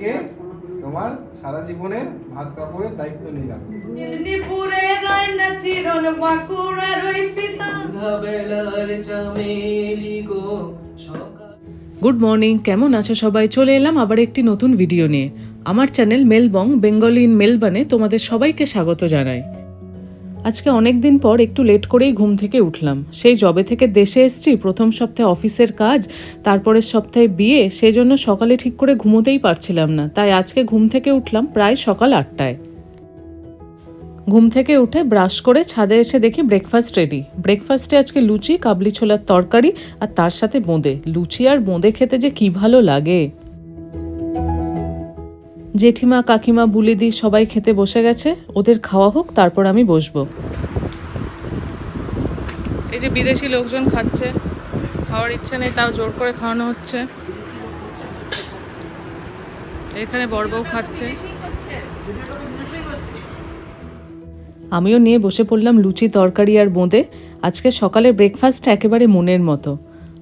থেকে তোমার সারা জীবনের ভাত কাপড়ের দায়িত্ব নিলাম মেদিনীপুরে রায়না চিরন বাঁকুড়া রই ফিতা। সন্ধ্যাবেলার চামেলি গো গুড মর্নিং কেমন আছো সবাই? চলে এলাম আবার একটি নতুন ভিডিও নিয়ে। আমার চ্যানেল মেলবং বেঙ্গলি ইন মেলবানে তোমাদের সবাইকে স্বাগত জানাই। আজকে অনেক দিন পর একটু লেট করেই ঘুম থেকে উঠলাম। সেই জবে থেকে দেশে এসেছি, প্রথম সপ্তাহে অফিসের কাজ, তারপরের সপ্তাহে বিয়ে সেই জন্য সকালে ঠিক করে ঘুমোতেই পারছিলাম না। তাই আজকে ঘুম থেকে উঠলাম প্রায় সকাল আটটায়। ঘুম থেকে উঠে ব্রাশ করে ছাদে এসে দেখি ব্রেকফাস্ট রেডি ব্রেকফাস্টে আজকে লুচি, কাবলি ছোলার তরকারি আর তার সাথে বোঁদে। লুচি আর বোঁদে খেতে যে কি ভালো লাগে। জেঠিমা কাকিমা বুলিদি সবাই খেতে বসে গেছে। ওদের খাওয়া হোক তারপর আমি বসবো। এই যে বিদেশি লোকজন খাচ্ছে খাওয়ার ইচ্ছে নেই তাও জোর করে খাওয়ানো হচ্ছে। এখানে বড় বউ খাচ্ছে। আমিও নিয়ে বসে পড়লাম লুচি তরকারি আর বোঁদে। আজকে সকালের ব্রেকফাস্ট একেবারে মনের মতো।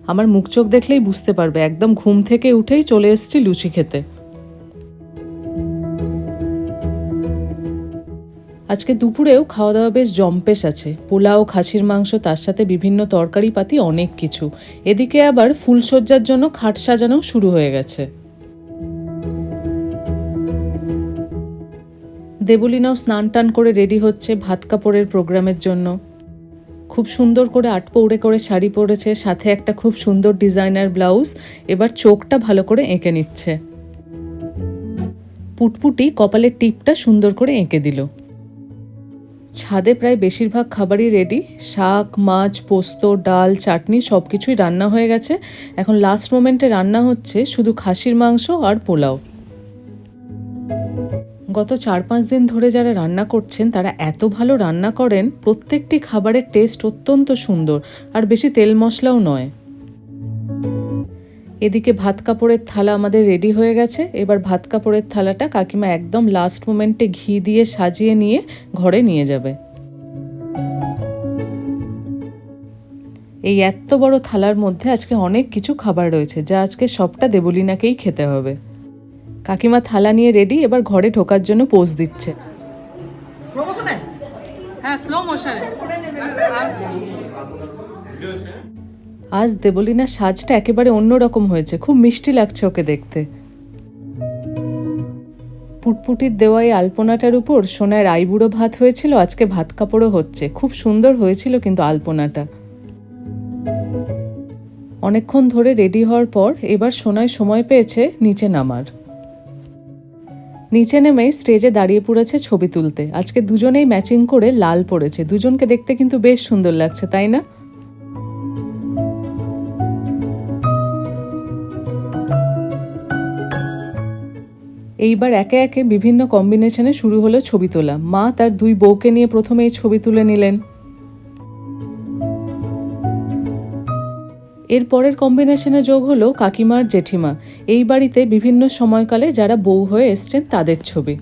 আমার মুখ চোখ দেখলেই বুঝতে পারবে একদম ঘুম থেকে উঠেই চলে এসেছি লুচি খেতে। আজকে দুপুরেও খাওয়া দাওয়া বেশ জম্পেশ আছে। পোলাও, খাসির মাংস, তার সাথে বিভিন্ন তরকারি পাতি অনেক কিছু। এদিকে আবার ফুলসজ্জার জন্য খাট সাজানো শুরু হয়ে গেছে। দেবলিনাও স্নান টান করে রেডি হচ্ছে ভাত কাপড়ের প্রোগ্রামের জন্য। খুব সুন্দর করে আট পৌড়ে করে শাড়ি পরেছে, সাথে একটা খুব সুন্দর ডিজাইনার ব্লাউজ। এবার চোখটা ভালো করে এঁকে নিচ্ছে। পুটপুটি কপালের টিপটা সুন্দর করে এঁকে দিল। ছাদে প্রায় বেশিরভাগ খাবারই রেডি শাক, মাছ, পোস্ত, ডাল, চাটনি সব কিছুই রান্না হয়ে গেছে। এখন লাস্ট মোমেন্টে রান্না হচ্ছে শুধু খাসির মাংস আর পোলাও। গত চার পাঁচ দিন ধরে যারা রান্না করছেন, তারা এত ভালো রান্না করেন, প্রত্যেকটি খাবারের টেস্ট অত্যন্ত সুন্দর। আর বেশি তেল মশলাও নয়। এদিকে ভাত কাপড়ের থালা আমাদের রেডি হয়ে গেছে। এবার ভাত কাপড়ের থালাটা কাকিমা একদম লাস্ট মোমেন্টে ঘি দিয়ে সাজিয়ে নিয়ে ঘরে নিয়ে যাবে। এই এত বড় থালার মধ্যে আজকে অনেক কিছু খাবার রয়েছে যা আজকে সবটা দেবলিনাকেই খেতে হবে। কাকিমা থালা নিয়ে রেডি এবার ঘরে ঢোকার জন্য পোজ দিচ্ছে। হ্যাঁ স্লো মোশনে আজ দেবলিনার সাজটা একেবারে অন্যরকম হয়েছে। খুব মিষ্টি লাগছে ওকে দেখতে। পুটপুটির দেওয়া এই আলপনাটার উপর সোনার আইবুড়ো ভাত হয়েছিল, আজকে ভাত কাপড়ও হচ্ছে। খুব সুন্দর হয়েছিল কিন্তু আলপনাটা। অনেকক্ষণ ধরে রেডি হওয়ার পর এবার সোনায় সময় পেয়েছে নিচে নামার। নিচে নেমে স্টেজে দাঁড়িয়ে পড়েছে ছবি তুলতে। আজকে দুজনেই ম্যাচিং করে লাল পড়েছে। দুজনকে দেখতে কিন্তু বেশ সুন্দর লাগছে, তাই না? এইবার একে একে বিভিন্ন কম্বিনেশনে শুরু হলো ছবি তোলা। মা তার দুই বউকে নিয়ে প্রথমে এই ছবি তুলে নিলেন। এর পরের কম্বিনেশনে যোগ হলো কাকিমার জেঠিমা। এই বাড়িতে বিভিন্ন সময়কালে যারা বউ হয়ে এসছেন তাদের ছবি।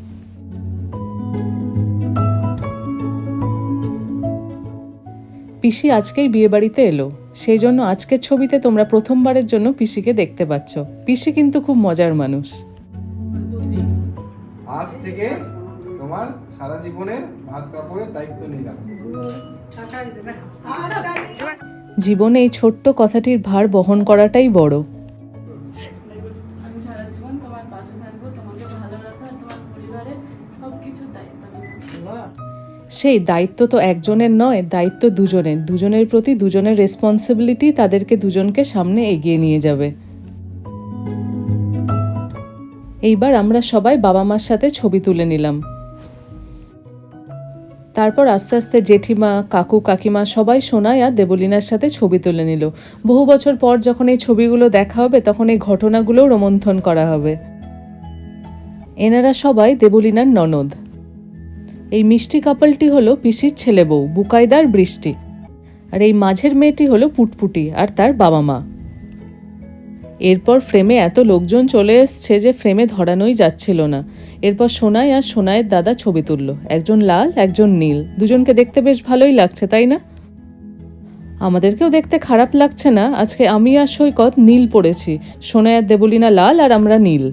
পিসি আজকেই বিয়ে বাড়িতে এলো। সেই জন্য আজকের ছবিতে তোমরা প্রথমবারের জন্য পিসিকে দেখতে পাচ্ছ। পিসি কিন্তু খুব মজার মানুষ। আজ থেকে তোমার সারা জীবনের ভাত কাপড়ের দায়িত্ব নিলাম। জীবনে এই ছোট্ট কথাটির ভার বহন করাটাই বড়। আমি সারা জীবন তোমার পাশে থাকব তোমাকে ভালো রাখা আর তোমার পরিবারের সব কিছুর দায়িত্ব নেব সেই দায়িত্ব তো একজনের নয় দায়িত্ব দুজনের। দুজনের প্রতি দুজনের রেসপন্সিবিলিটি তাদেরকে দুজনকে সামনে এগিয়ে নিয়ে যাবে। এইবার আমরা সবাই বাবা মার সাথে ছবি তুলে নিলাম। তারপর আস্তে আস্তে জেঠিমা, কাকু, কাকিমা সবাই সোনায় আর দেবলিনার সাথে ছবি তুলে নিল। বহু বছর পর যখন এই ছবিগুলো দেখা হবে, তখন এই ঘটনাগুলোও রোমন্থন করা হবে। এনারা সবাই দেবলিনার ননদ। এই মিষ্টি কাপলটি হলো পিসির ছেলে বউ, বুকাইদার বৃষ্টি। আর এই মাঝের মেয়েটি হলো পুটপুটি আর তার বাবা মা। এরপর ফ্রেমে এত লোকজন চলে এসছে যে ফ্রেমে ধরানোই যাচ্ছিল না। এরপর সোনাই আর সোনাইয়ের দাদা ছবি তুললো। একজন লাল, একজন নীল। দুজনকে দেখতে বেশ ভালোই লাগছে, তাই না? আমাদেরকেও দেখতে খারাপ লাগছে না। আজকে আমি আর সৈকত নীল পড়েছি। সোনাই আর দেবলিনা লাল আর আমরা নীল।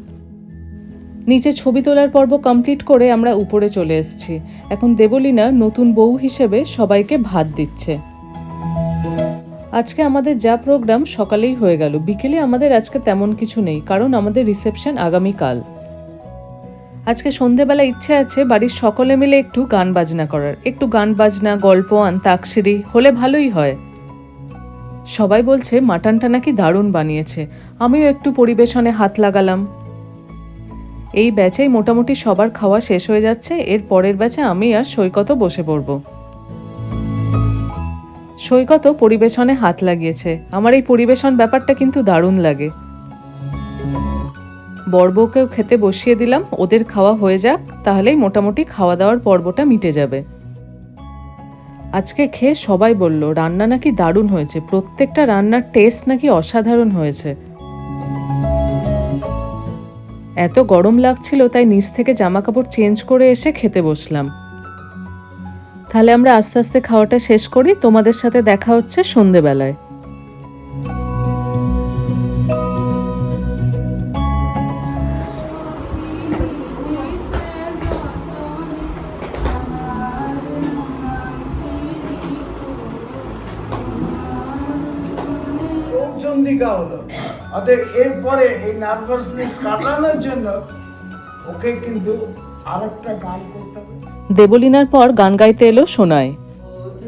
নিচে ছবি তোলার পর্ব কমপ্লিট করে আমরা উপরে চলে এসেছি। এখন দেবলীনা নতুন বউ হিসেবে সবাইকে ভাত দিচ্ছে। আজকে আমাদের যা প্রোগ্রাম সকালেই হয়ে গেল। বিকেলে আমাদের আজকে তেমন কিছু নেই, কারণ আমাদের রিসেপশন আগামীকাল। আজকে সন্ধেবেলা ইচ্ছে আছে বাড়ির সকলে মিলে একটু গান বাজনা করার। একটু গান বাজনা, গল্প, আন্তাক্ষরী, হলে ভালোই হয়। সবাই বলছে, মাটনটা নাকি দারুণ বানিয়েছে। আমিও একটু পরিবেশনে হাত লাগালাম। এই ব্যাচেই মোটামুটি সবার খাওয়া শেষ হয়ে যাচ্ছে। এর পরের ব্যাচে আমি আর সৈকত বসে পড়ব। সৈকত পরিবেশনে হাত লাগিয়েছে। আমার এই পরিবেশন ব্যাপারটা কিন্তু দারুণ লাগে। বর্বকেও খেতে বসিয়ে দিলাম, ওদের খাওয়া হয়ে যাক, তাহলেই মোটামুটি খাওয়া দাওয়ার পর্বটা মিটে যাবে। আজকে খেয়ে সবাই বলল, রান্না নাকি দারুণ হয়েছে, প্রত্যেকটা রান্নার টেস্ট নাকি অসাধারণ হয়েছে। এত গরম লাগছিল, তাই নিচ থেকে জামা কাপড় চেঞ্জ করে এসে খেতে বসলাম। তাহলে আমরা আস্তে আস্তে খাওয়াটা শেষ করি। তোমাদের সাথে দেখা হচ্ছে সন্ধেবেলায়। এরপরে এই নার্ভাসনেস কাটানোর জন্য ওকে কিন্তু আরেকটা গান করতে হবে। দেবলিনার পর গান গাইতে এলো সোনায় পথ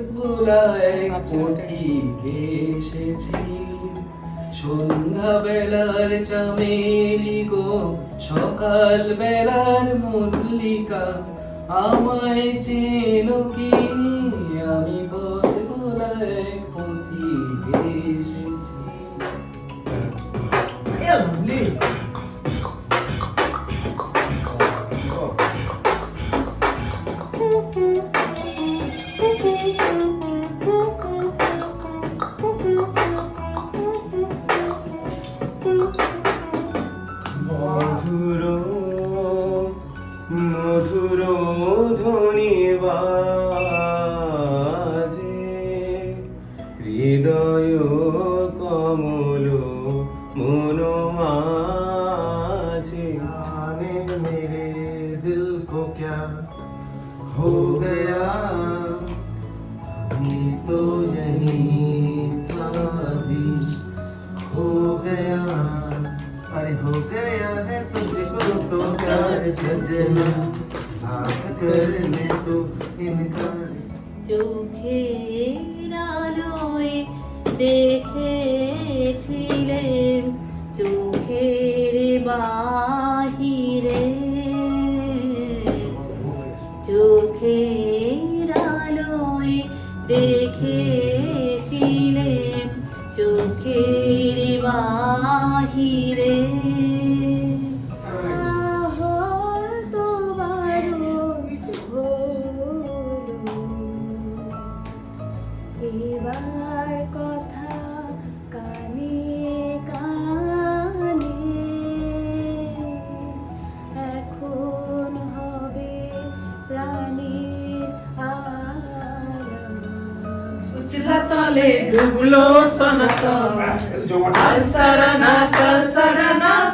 সন্ধ্যা বেলার চামেলি গো সকাল বেলার মল্লিকা আমায় চেন কি? আমি পথ ভোলায় পথিক এসেছি। Amen.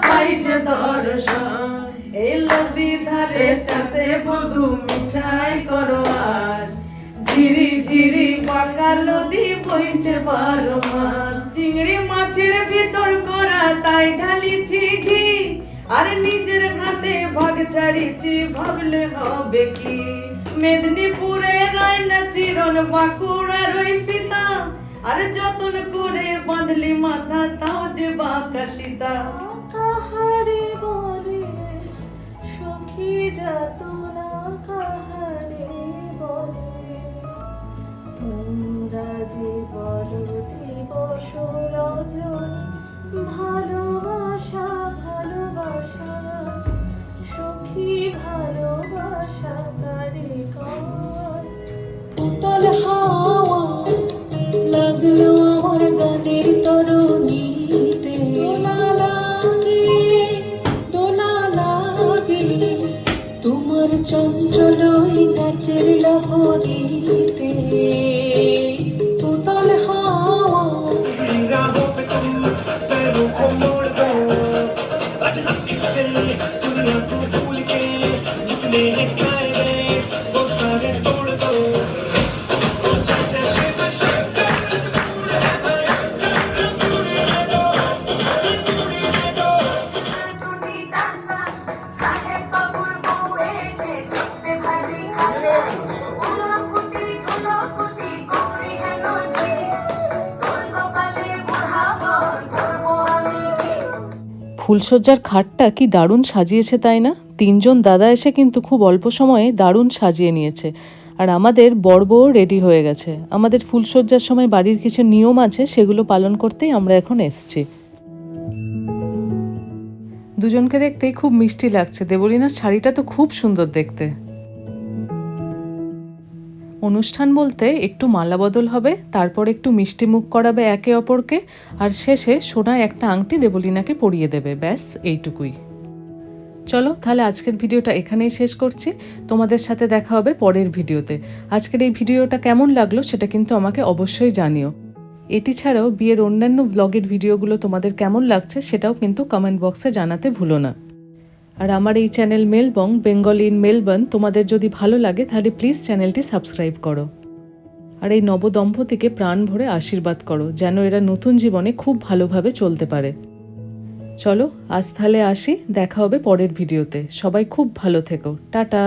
পাইছে দর্শন। এই ধারে বধু মিঠাই করো আস ঝিরি ঝিরি পাকা নদী বইছে বারো মাস চিংড়ি মাছের ভিতর করা তাই ঢালিছি ঘি। আর নিজের হাতে ভাগ ছাড়িছি ভাবলে হবে কি? মেদিনীপুরে রায়না চিরন বাঁকুড়ার ওই ফিতা। আর যতন করে বাঁধলি মাথা, তাও যে বাঁকা সীতা কাহারে বলে, সখী যাতনা কাহারে বলে। তোমরা যে বলো দিবস রজনী ভালোবাসা চঞ্চল নাচের লহরীতে ফুলসজ্জার খাটটা কি দারুণ সাজিয়েছে তাই না? তিনজন দাদা এসে কিন্তু খুব অল্প সময়ে দারুণ সাজিয়ে নিয়েছে। আর আমাদের বর্বও রেডি হয়ে গেছে। আমাদের ফুলসজ্জার সময় বাড়ির কিছু নিয়ম আছে, সেগুলো পালন করতেই আমরা এখন এসছি। দুজনকে দেখতেই খুব মিষ্টি লাগছে। দেবলিনার শাড়িটা তো খুব সুন্দর দেখতে। অনুষ্ঠান বলতে একটু মালা বদল হবে, তারপর একটু মিষ্টি মুখ করাবে একে অপরকে, আর শেষে সোনায় একটা আংটি দেবলিনাকে পরিয়ে দেবে, ব্যাস এইটুকুই। চলো তাহলে আজকের ভিডিওটা এখানেই শেষ করছি, তোমাদের সাথে দেখা হবে পরের ভিডিওতে। আজকের এই ভিডিওটা কেমন লাগল সেটা কিন্তু আমাকে অবশ্যই জানিও। এটি ছাড়াও বিয়ের অন্যান্য ভ্লগের ভিডিওগুলো তোমাদের কেমন লাগছে সেটাও কিন্তু কমেন্ট বক্সে জানাতে ভুলো না। আর আমার এই channel Melbong Bengal in Melbourne তোমাদের যদি ভালো লাগে, তাহলে প্লিজ চ্যানেলটি সাবস্ক্রাইব করো। আর এই নবদম্পতিকে প্রাণ ভরে আশীর্বাদ করো, যেন এরা নতুন জীবনে খুব ভালোভাবে চলতে পারে। চলো, আজ তাহলে আসি, দেখা হবে পরের ভিডিওতে সবাই খুব ভালো থেকো। টাটা!